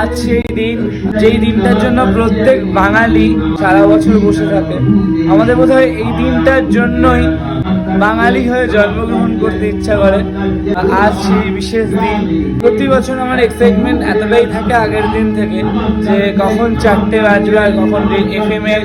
আজ সেই দিন, যেই দিনটার জন্য প্রত্যেক বাঙালি সারা বছর বসে থাকে। আমাদের বোধহয় এই দিনটার জন্যই বাঙালি হয়ে জন্মগ্রহণ করতে ইচ্ছা করে। আজ সেই বিশেষ দিন। প্রতি বছর আমার এক্সাইটমেন্ট এতটাই থাকে আগের দিন থেকে যে কখন চারটে বাজবে আর কখন এফ এম এ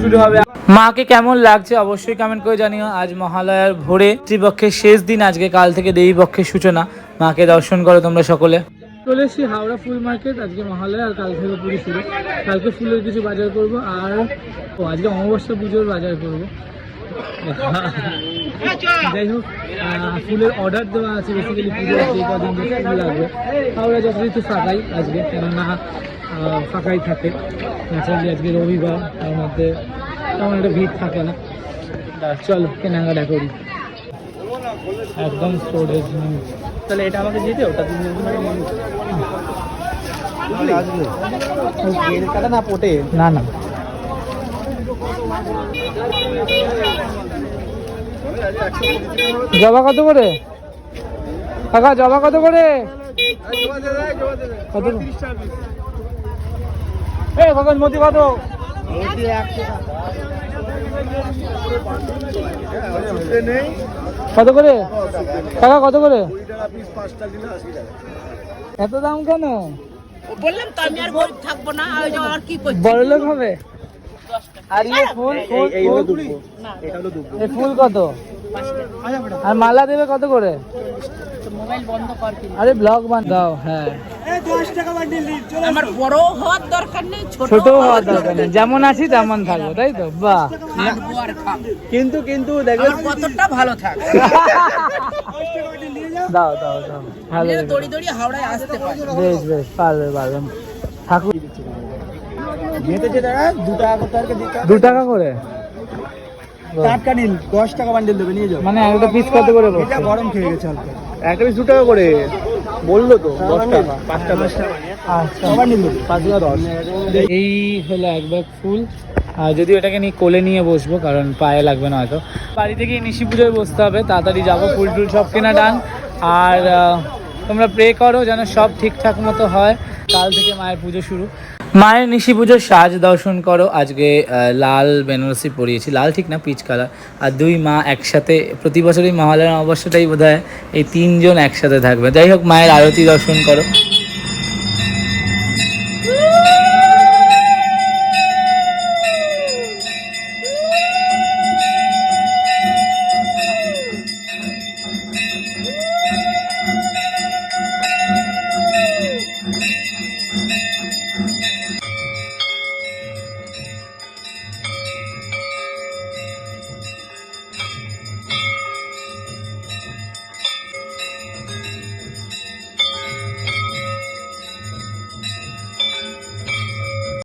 শুরু হবে। মাকে কেমন লাগছে অবশ্যই কমেন্ট করে জানিও। আজ মহালয়ার ভোরে ত্রিপক্ষের শেষ দিন, আজকে কাল থেকে দেবী পক্ষের সূচনা। মাকে দর্শন করো তোমরা সকলে। চলে এসেছি হাওড়া ফুল মার্কেট, আজকে মহালয়া, আর কাল থেকে পুরী শুরু। কালকে ফুলের কিছু বাজার করব, আর, ও, আজকে অমাবস্যা পুজোর বাজার করব। যাই হোক ফুলের অর্ডার দেওয়া আছে বেসিক্যালি পুজোর যে কদিন ফুল লাগবে। হাওড়া যথারীতি ফাঁকাই আজকে, কেননা ফাঁকাই থাকে। ন্যাচারালি আজকে রবিবার, তার মধ্যে তেমন একটা ভিড় থাকে না। চলো, কেনাকাটা করি। একদম স্টোরেজ নেই। তাহলে এটা আমাকে দিয়ে দিও ওটা তুমি কাটা না পোটে? না না। জবা কত করে? কাকা জবা কত করে? কত এই ভগবান মতি কত কত করে? টাকা কত করে? এত দাম কেন? বললাম তো আমি আর গরিব থাকব না আর আর কি করছি? বড় লোক হবে? আর ইয়ে ফুল ফুল ফুল? এই ফুল কত? আর মালা দেবে কত করে? মোবাইল বন্ধ কর আরে ব্লগ বান দাও হ্যাঁ। আমার বড় হওয়ার দরকার নেই ছোট ছোট হওয়ার দরকার নেই। যেমন আছি তেমন থাকব তাই তো? বাহ। কিন্তু কিন্তু দেখবে কতটা ভালো থাক। দাও দাও দাও। ভালো দড়ি দড়ি হাওড়ায় আসতে পারি। বেশ বেশ পারবে পারবে। ঠাকুর দু টাকা করে? টাটকা নিন দশ টাকা বান্ডেল দেবে নিয়ে যাও। মানে একটা পিস কত করে এটা গরম খেয়ে গেছে হালকা। একটা পিস দু টাকা করে। বলল তো দশ টাকা পাঁচটা দশ টাকা আচ্ছা এই হলো এক ব্যাগ ফুল আর যদি ওটাকে নিয়ে কোলে নিয়ে বসবো কারণ পায়ে লাগবে না হয়তো। বাড়ি থেকে নিশি পুজোয় বসতে হবে তাড়াতাড়ি যাব ফুল টুল সব কেনা ডান আর তোমরা প্রে করো যেন সব ঠিকঠাক মতো হয়। কাল থেকে মায়ের পুজো শুরু। মায়ের নিশি পুজোর সাজ দর্শন করো। আজকে লাল বেনারসি পরিয়েছি। লাল ঠিক না, পিচ কালার আর দুই মা একসাথে, প্রতি বছরই মহালয়ার অবশ্যটাই বোধ এই তিনজন একসাথে থাকবে। যাই হোক, মায়ের আরতি দর্শন করো।